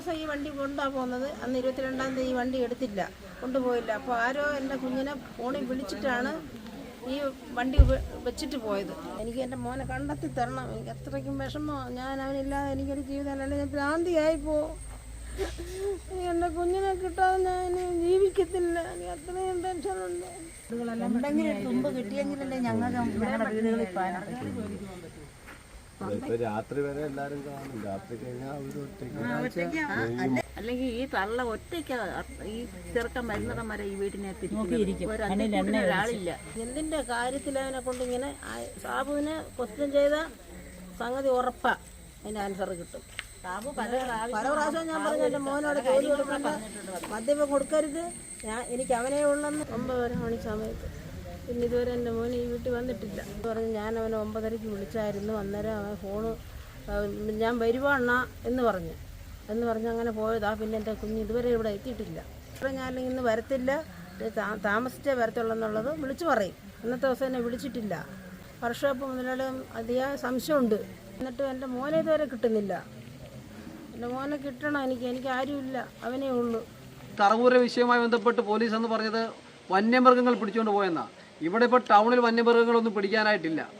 ദിവസം ഈ വണ്ടി കൊണ്ടാണ് പോകുന്നത് അന്ന് ഇരുപത്തിരണ്ടാം തീയതി ഈ വണ്ടി എടുത്തില്ല. കൊണ്ടുപോയില്ല. അപ്പോൾ ആരോ എന്റെ കുഞ്ഞിനെ ഫോണിൽ വിളിച്ചിട്ടാണ് ഈ വണ്ടി വെച്ചിട്ട് പോയത്. എനിക്ക് എന്റെ മോനെ കണ്ടെത്തി തരണം. എനിക്ക് അത്രയ്ക്കും വിഷമോ. ഞാൻ അവനില്ലാതെ എനിക്കൊരു ജീവിതം അല്ലെങ്കിൽ ഞാൻ ഭ്രാന്തിയായി പോ. എന്റെ കുഞ്ഞിനെ കിട്ടാതെ ഞാൻ ജീവിക്കത്തില്ല. എനിക്ക് അത്രയും ടെൻഷനുണ്ട് എന്തെങ്കിലും തുമ്പ് കിട്ടിയെങ്കിലല്ലേ ഞങ്ങൾ വീടുകളിൽ രാത്രി വരെ എല്ലാരും കാണും. രാത്രി കഴിഞ്ഞാൽ അല്ലെങ്കിൽ ഈ തള്ള ഒറ്റയ്ക്ക് ഈ ചെറുക്കൻ വരുന്നത് വരെ ഈ വീടിനെ ഒരാളില്ല. എന്തിന്റെ കാര്യത്തിൽ അവനെ കൊണ്ട് ഇങ്ങനെ ആ- സാബുവിനെ ക്വസ്റ്റ്യൻ ചെയ്ത സംഗതി ഉറപ്പാ. അതിന്റെ ആൻസർ കിട്ടും. പല പ്രാവശ്യം ഞാൻ പറഞ്ഞു എന്റെ മോനോട് ജോലി കൊടുക്കണ്ട മദ്യപം കൊടുക്കരുത്. ഞാൻ എനിക്ക് അവനെ ഉള്ളെന്ന്. ഒമ്പതര മണി സമയത്ത്. പിന്നെ ഇതുവരെ എന്റെ മോൻ ഈ വീട്ടിൽ വന്നിട്ടില്ല. എന്ന് പറഞ്ഞ് ഞാൻ അവനെ ഒമ്പതരയ്ക്ക് വിളിച്ചായിരുന്നു. അന്നേരം അവൻ ഫോണ് ഞാൻ വരുവാണ എന്ന് പറഞ്ഞു. എന്ന് പറഞ്ഞ് അങ്ങനെ പോയതാ. പിന്നെ എന്റെ കുഞ്ഞ് ഇതുവരെ ഇവിടെ എത്തിയിട്ടില്ല. ഇപ്പം ഞാൻ ഇന്ന് വരത്തില്ല. താമസിച്ചേ വരത്തുള്ളൂ എന്നുള്ളത് വിളിച്ചു പറയും. ഇന്നത്തെ ദിവസം എന്നെ വിളിച്ചിട്ടില്ല. വർക്ക്ഷോപ്പ് മുതലാളി അതിയായ സംശയമുണ്ട്. എന്നിട്ട് എന്റെ മോനെ ഇതുവരെ കിട്ടുന്നില്ല. എന്റെ മോനെ കിട്ടണം. എനിക്ക് എനിക്ക് ആരുമില്ല. അവനേ ഉള്ളൂ. തറവൂര വിഷയവുമായി ബന്ധപ്പെട്ട് പോലീസ് എന്ന് പറഞ്ഞത് വന്യമൃഗങ്ങൾ പിടിച്ചുകൊണ്ട് പോയെന്നാ. ഇവിടെ ഇപ്പോൾ ടൗണിൽ വന്യമൃഗങ്ങളൊന്നും പിടിക്കാനായിട്ടില്ല.